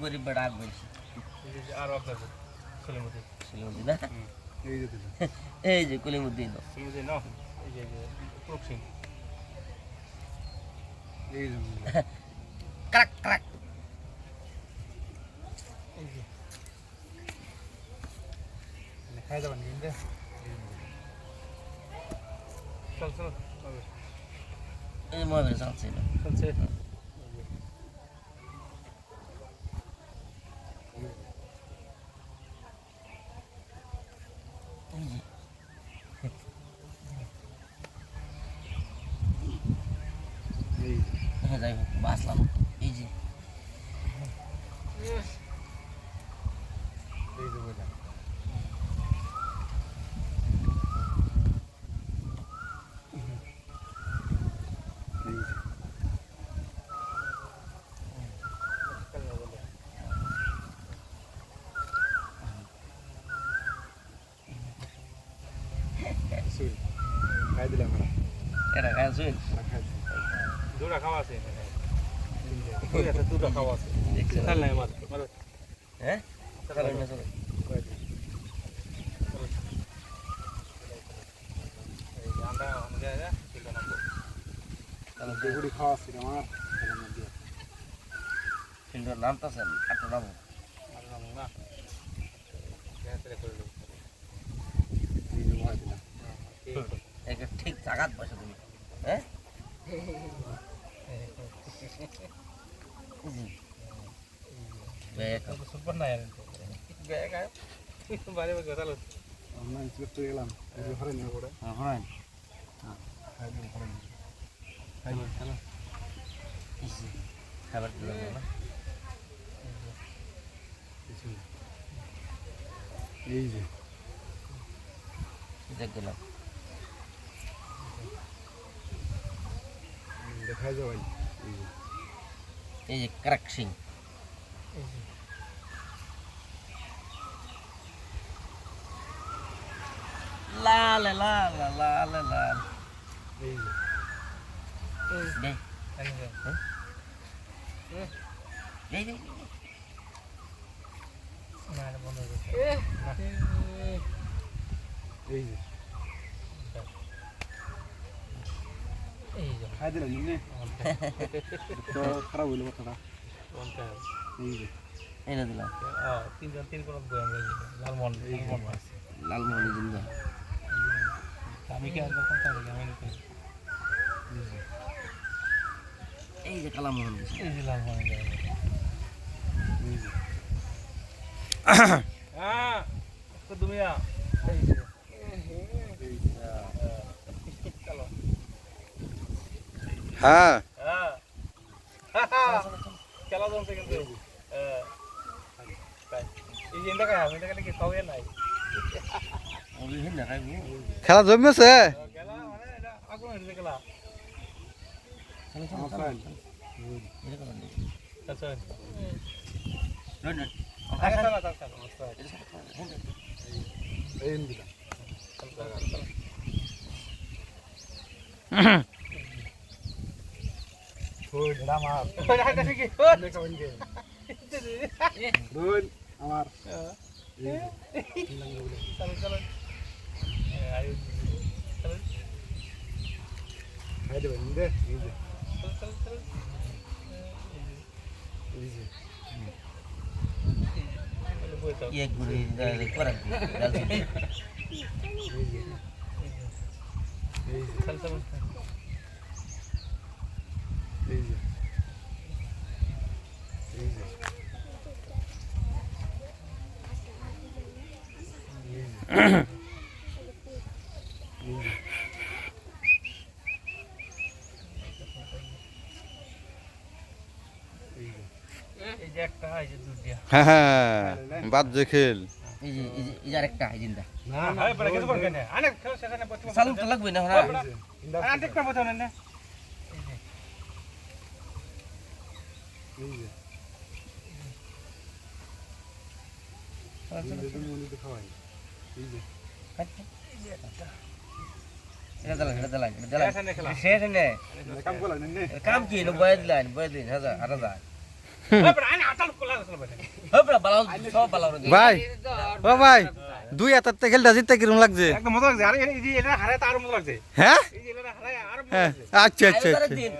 গরিব বেড়া আগ বেশি এই যে কলিমুদ্দিন। Crack crack. খাই যাবেন কিন্তু চল চল এই মোবাইল চলছে চলছে হ্যাঁ যাই হোক বাঁচলাম এই যে। এই যে বললাম এই দুটা খাওয়া আছে দুটা খাওয়া আছে। হ্যাঁ? বেগুড়ি খাওয়া আছে আমার। ফিল্ডের নাম। তো আছে একটা নাম না ঠিক জাগাত বসে তুমি হ্যাঁ? হ্যাঁ খাবার দিলাম না এই যে গেলাম দেখা যাবে এই যে এই যে ক্রাক সিং এই যে। লাল লাল লাল লাল এই যে এই যে। এই যে। এই দিলাম তিনজন তিন কোন বই আমরা লালমোহন লালমোহন আছে লাল মোহন জিন্দা আমি কি আর আমি এই যে কালা মোহন দিছে এই যে লালমোহন হ্যাঁ তো তুমি এই যে চলো হ্যাঁ। হ্যাঁ খেলা জমছে কিন্তু হ্যাঁ। খালি জমেছে খেলা আমার এটা কি দেখো ইনকে রোল আমার চলো চলো আয়ু চলো খাই দেবেন দে এই যে চলো চলো চলো এই যে এই যে এই যে হ্যাঁ হ্যাঁ। বাদ যে খেল। এই যে এই যে ইজার একটা জিন্দা না ভাই বড় কিছু করবে না। আনে খেলো শেষ না চালু তো লাগবে না এই যে এটা দালা এটা দালা এটা দালা শেষ নে কাম করলা নে কাম কি নো বয় দিলাইন বয় দিন হাজার আট হাজার এই বেটা, আইন আটাল বালাও রে ভাই ও ভাই দুই হাতের তে খেলটা জিততে কিরম লাগছে? হ্যাঁ? এই যে এটা হারায় আরও মজা হ্যাঁ আচ্ছা আচ্ছা আচ্ছা। দিন।